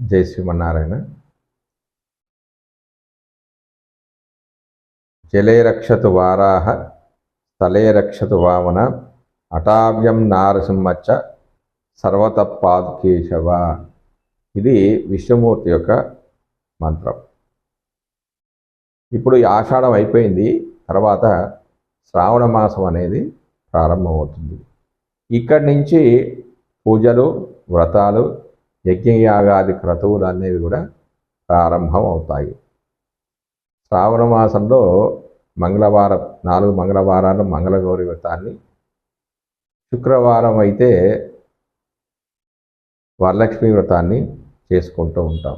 జై శ్రీమన్నారాయణ. జలే రక్షతు వారాహ స్థలే రక్షతు వామన అటావ్యం నారసింహచ్చ సర్వతపాదుకేశవ ఇది విష్ణుమూర్తి యొక్క మంత్రం. ఇప్పుడు ఆషాఢం అయిపోయింది తర్వాత శ్రావణ మాసం అనేది ప్రారంభమవుతుంది. ఇక్కడి నుంచి పూజలు వ్రతాలు యజ్ఞయాగాది క్రతువులు అనేవి కూడా ప్రారంభం అవుతాయి శ్రావణ మాసంలో మంగళవారం నాలుగు మంగళవారాలు మంగళగౌరి వ్రతాన్ని శుక్రవారం అయితే వరలక్ష్మి వ్రతాన్ని చేసుకుంటూ ఉంటాం.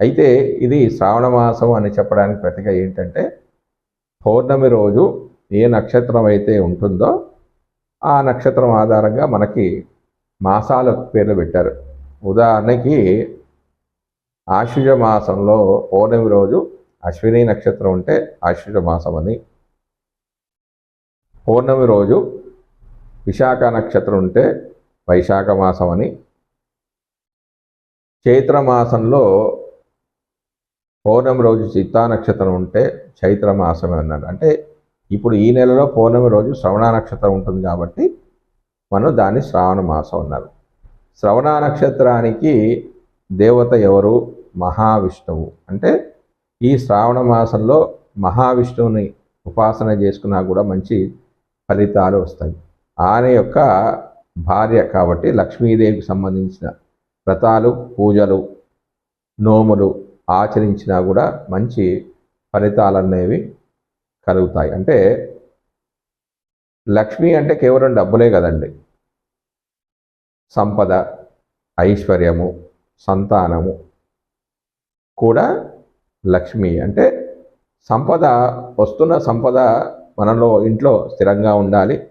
అయితే ఇది శ్రావణ మాసం అని చెప్పడానికి ప్రతిగా ఏంటంటే పౌర్ణమి రోజు ఏ నక్షత్రం అయితే ఉంటుందో ఆ నక్షత్రం ఆధారంగా మనకి మాసాల పేర్లు పెట్టారు. ఉదాహరణకి ఆశ్వజ మాసంలో పౌర్ణమి రోజు అశ్విని నక్షత్రం ఉంటే ఆశ్వజ మాసం అని. పౌర్ణమి రోజు విశాఖ నక్షత్రం ఉంటే వైశాఖ మాసం అని. చైత్రమాసంలో పౌర్ణమి రోజు చిత్తా నక్షత్రం ఉంటే చైత్రమాసమే అన్నాడు. అంటే ఇప్పుడు ఈ నెలలో పౌర్ణమి రోజు శ్రవణ నక్షత్రం ఉంటుంది కాబట్టి మనం దాన్ని శ్రావణ మాసం అన్నారు. శ్రవణ నక్షత్రానికి దేవత ఎవరు? మహావిష్ణువు. అంటే ఈ శ్రావణ మాసంలో మహావిష్ణువుని ఉపాసన చేసుకున్నా కూడా మంచి ఫలితాలు వస్తాయి. ఆయన యొక్క భార్య కాబట్టి లక్ష్మీదేవికి సంబంధించిన వ్రతాలు పూజలు నోములు ఆచరించినా కూడా మంచి ఫలితాలు అనేవి కలుగుతాయి. అంటే లక్ష్మి అంటే కేవలం డబ్బులే కదండి. సంపద ఐశ్వర్యము సంతానము కూడా లక్ష్మి. అంటే సంపద వస్తున్న సంపద మనలో ఇంట్లో స్థిరంగా ఉండాలి.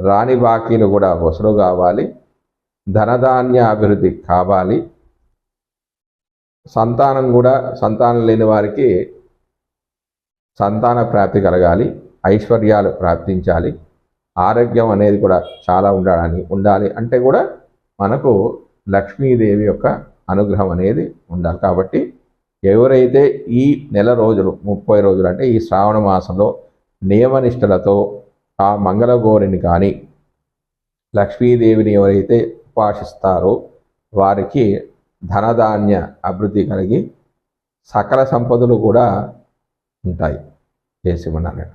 రాణి బాకీలు కూడా వసూలు కావాలి. ధనధాన్య అభివృద్ధి కావాలి. సంతానం కూడా సంతానం లేని వారికి సంతాన ప్రాప్తి కలగాలి. ఐశ్వర్యాలు ప్రాప్తించాలి. ఆరోగ్యం అనేది కూడా చాలా ఉండాలని ఉండాలి. అంటే కూడా మనకు లక్ష్మీదేవి యొక్క అనుగ్రహం అనేది ఉండాలి. కాబట్టి ఎవరైతే ఈ నెల రోజులు ముప్పై రోజులు అంటే ఈ శ్రావణ మాసంలో నియమనిష్టలతో ఆ మంగళగౌరిని కానీ లక్ష్మీదేవిని ఎవరైతే ఉపాసిస్తారో వారికి ధనధాన్య అభివృద్ధి కలిగి సకల సంపదలు కూడా ఉంటాయి. జయ శివనారాయణ